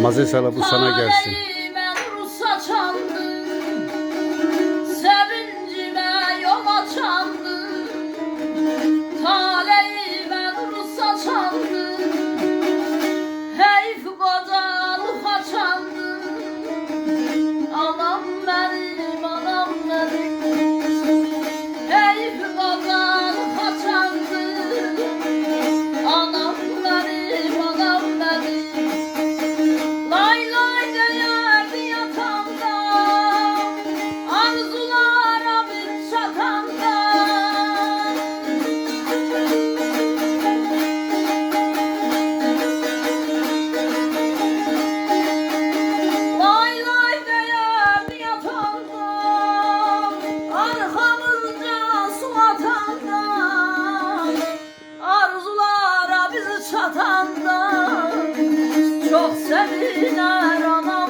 Mazesala bu sana gelsin. Çok sevilir ana